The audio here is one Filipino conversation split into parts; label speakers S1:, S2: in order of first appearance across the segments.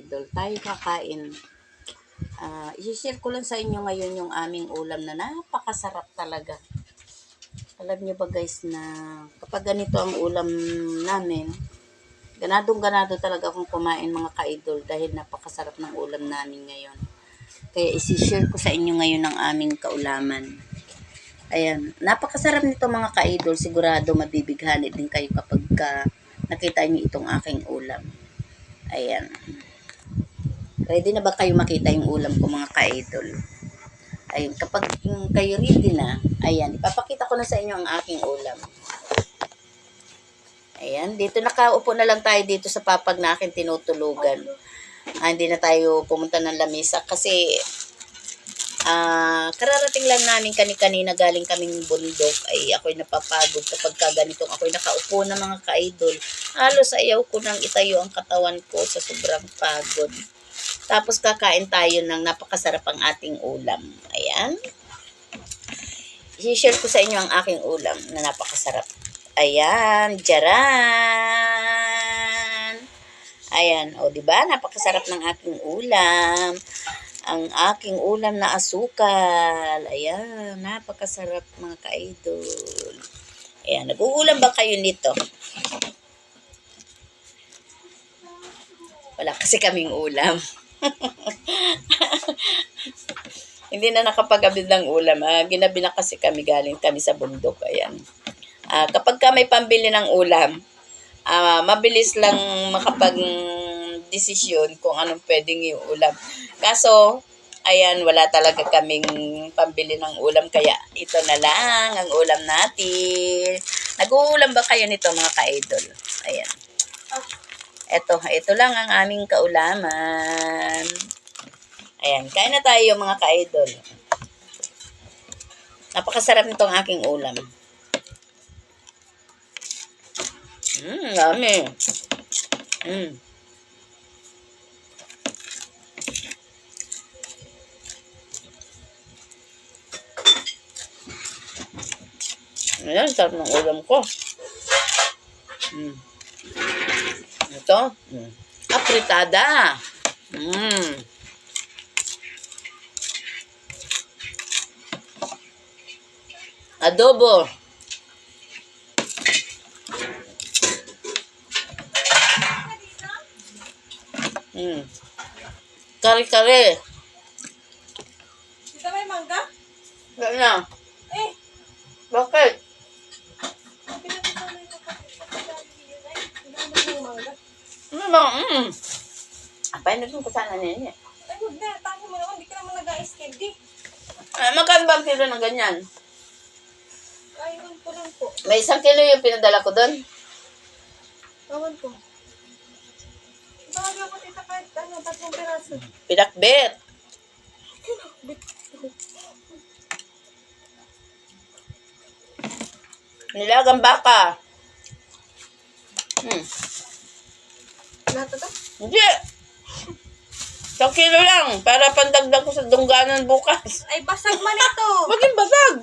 S1: ka-idol. Tayo kakain. Ah, i-share ko lang sa inyo ngayon yung aming ulam na napakasarap talaga. Alam niyo ba guys na kapag ganito ang ulam namin, ganadong ganado talaga akong kumain mga ka-idol dahil napakasarap ng ulam namin ngayon. Kaya isi-share ko sa inyo ngayon ang aming kaulaman. Ayan, napakasarap nito mga ka-idol. Sigurado mabibighani din kayo kapag ka nakita niyo itong aking ulam. Ayan. Ready na ba kayo makita yung ulam ko mga ka-idol? Ayun, kapag kayo ready na, ayan, ipapakita ko na sa inyo ang aking ulam. Ayan, dito nakaupo na lang tayo dito sa papag na aking tinutulugan. Ah, hindi na tayo pumunta ng lamisa kasi ah kararating lang namin kani-kanina galing kaming bundok ay ako'y napapagod kapag ka ganitong ako'y nakaupo na mga ka-idol. Halos ayaw ko nang itayo ang katawan ko sa sobrang pagod. Tapos kakain tayo ng napakasarap ang ating ulam. Ayan. I-share ko sa inyo ang aking ulam na napakasarap. Ayan, jaran. Ayan, o di ba? Napakasarap ng aking ulam. Ang aking ulam na asukal. Ayan, napakasarap mga ka-idol. Ayan, nag-uulam ba kayo nito? Wala kasi kaming ulam. Hindi na nakapagabid ng ulam. Ah, ginabi na kasi kami galing kami sa bundok. Ayan. Ah, kapag ka may pambili ng ulam, ah, mabilis lang makapag desisyon kung anong pwedeng yung ulam. Kaso, ayan, wala talaga kaming pambili ng ulam. Kaya ito na lang ang ulam natin. Nag-uulam ba kayo nito mga ka-idol? Ayan. Ito, ito lang ang aming kaulaman. Ayan, kain na tayo mga ka-idol. Napakasarap nitong aking ulam. Mmm, dami. Mmm. Ayan, sarap ng ulam ko. Mm. Ito. Mm. Apritada. Mm. Adobo. Mm. Kare-kare.
S2: Dito may mangga?
S1: Wala na.
S2: Eh,
S1: Bakit? Ba? Mm. Apay na kung kasana niya.
S2: Ay, huwag na. Tayo mo naman. Hindi ka naman nag-a-escape di.
S1: Ay, magkano ba ang kilo ng ganyan?
S2: Ayun ko lang po.
S1: May isang kilo yung pinadala ko doon.
S2: Ewan ko. Bakit ako tita kahit ano, tatlong piraso.
S1: Pinakbet. Nilagang baka. Hmm.
S2: Lahat ito?
S1: Hindi. Isang kilo lang. Para pandagdag ko sa dungganan bukas.
S2: Ay, basag man ito.
S1: Maging basag.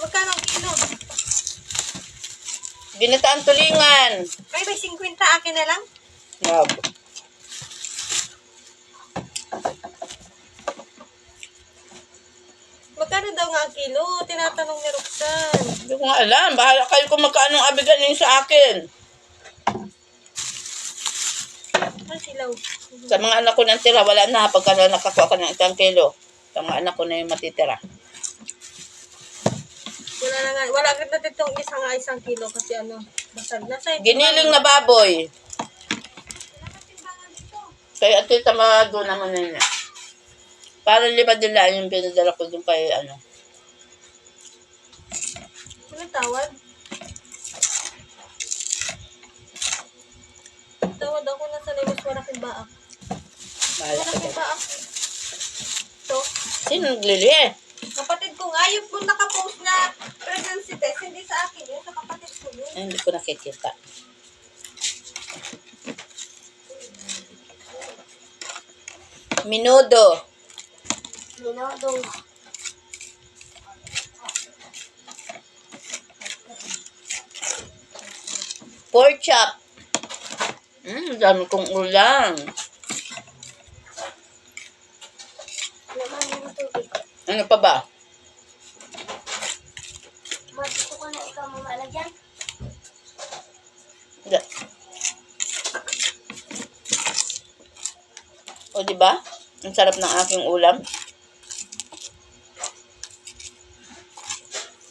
S2: Magkano ang kilo?
S1: Ginataan tulingan.
S2: Ay, may 50 akin na lang.
S1: Wag.
S2: Magkano daw nga ang kilo? Tinatanong ni Roxanne.
S1: Hindi ko nga alam. Bahala kayo kung magkano ang abigan ninyo sa akin.
S2: Ay, silaw.
S1: Sa mga anak ko nang tira, wala na. Pagka na nakakuha ka ng isang kilo. Sa mga anak ko na yung matitira.
S2: Wala na nga. Wala agad natin itong isa nga isang kilo kasi ano, basag na sa
S1: Giniling na baboy. Kaya tita mga naman na niya. Para lima nila yung pinadala ko dun kay ano.
S2: Anong tawad? Tawad ako na sa limos waraking baak.
S1: Bahala ka
S2: Waraking
S1: dyan.
S2: baak. To.
S1: Sino naglili?
S2: Kapatid ko nga, yung kung nakapost na pregnancy test, hindi sa akin yun, sa kapatid ko yun.
S1: Ay, hindi ko nakikita. Minudo.
S2: Minodong.
S1: Pork chop. Hmm, dami kong ulam. Ano pa ba?
S3: Mas gusto ko na ikaw mamalagyan.
S1: Da- O, di ba? Ang sarap ng aking ulam.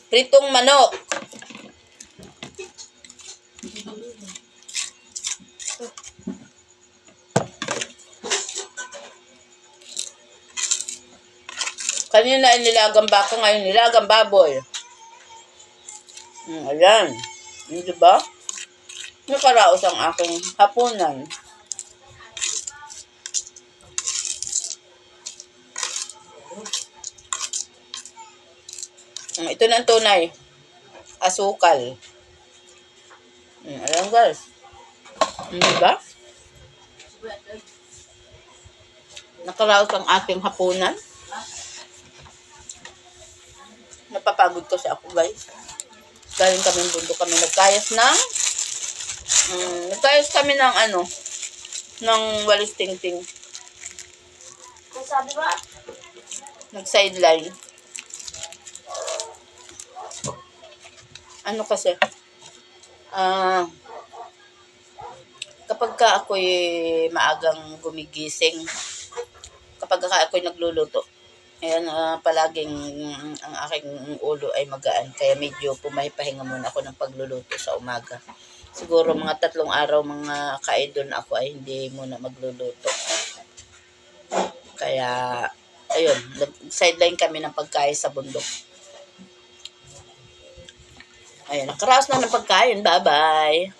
S1: Pritong manok. Kanina nilagang baka, ngayon nilagang baboy. Hmm, ayan. Hmm, di ba? Nakaraos ang aking hapunan. Mm, Ito na tunay. Asukal. Mm, alam guys. Mm, diba? Nakaraos ang ating hapunan. Napapagod kasi ako guys. Galing kami bundok kami nagkayas ng mm, nagkayas kami ng ano ng walis tingting.
S3: Ang sabi ba?
S1: Nag-sideline. Ano kasi? Ah, kapag ka ako'y maagang gumigising, kapag ka ako'y nagluluto, ayan, ah, palaging ang aking ulo ay magaan. Kaya medyo pumahipahinga muna ako ng pagluluto sa umaga. Siguro mga tatlong araw, mga kaidol ako ay hindi muna magluluto. Kaya, ayun, nag-sideline kami ng pagkain sa bundok. Ayun, nakaraos na ng pagkain. Bye-bye.